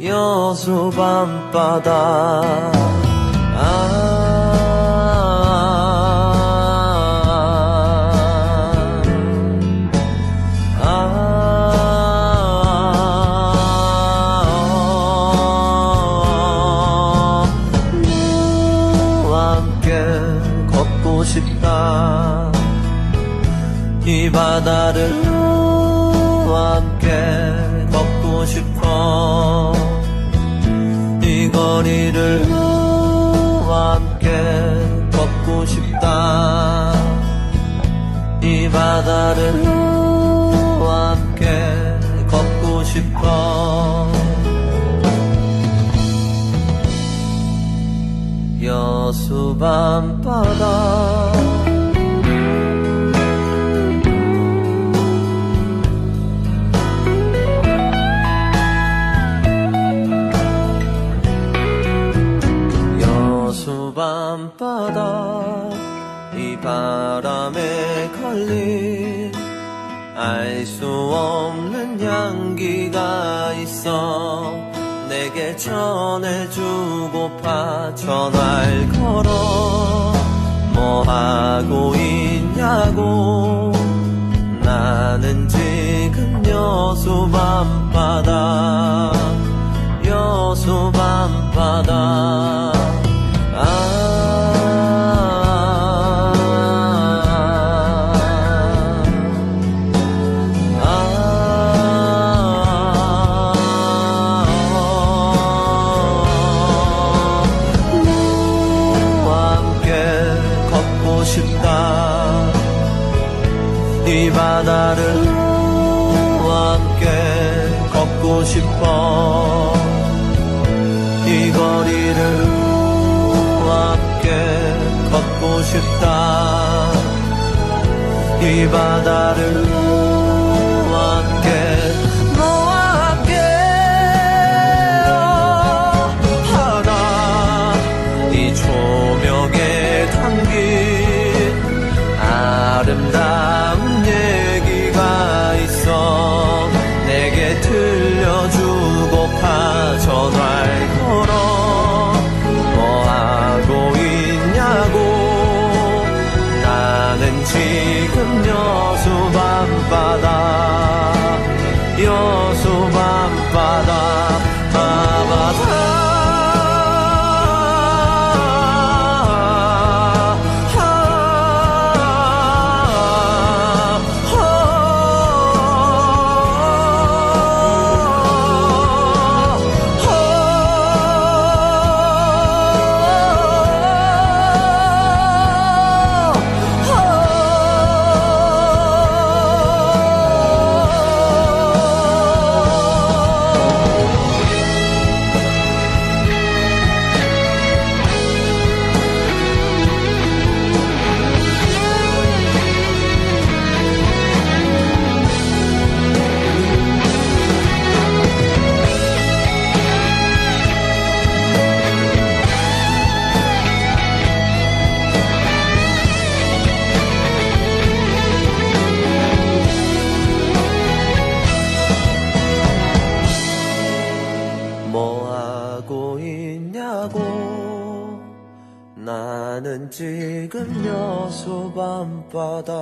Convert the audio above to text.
여수 밤바다. 아, 아, 걷고 싶다. 이 바다를 함께 걷고 싶어. 이 거리를 너와 함께 걷고 싶다. 이 바다를 너와 함께 걷고 싶어. 여수 밤바다 밤바다 이 바람에 걸린 알 수 없는 향기가 있어 내게 전해주고파 전화를 걸어 뭐 하고 있냐고 나는 지금 여수 밤바다 여수 밤바다 걷고 싶어. 이 거리를 함께 걷고 싶다. 이 바다를 지금 여수 밤바다 있냐고. 나는 지금 여수 밤바다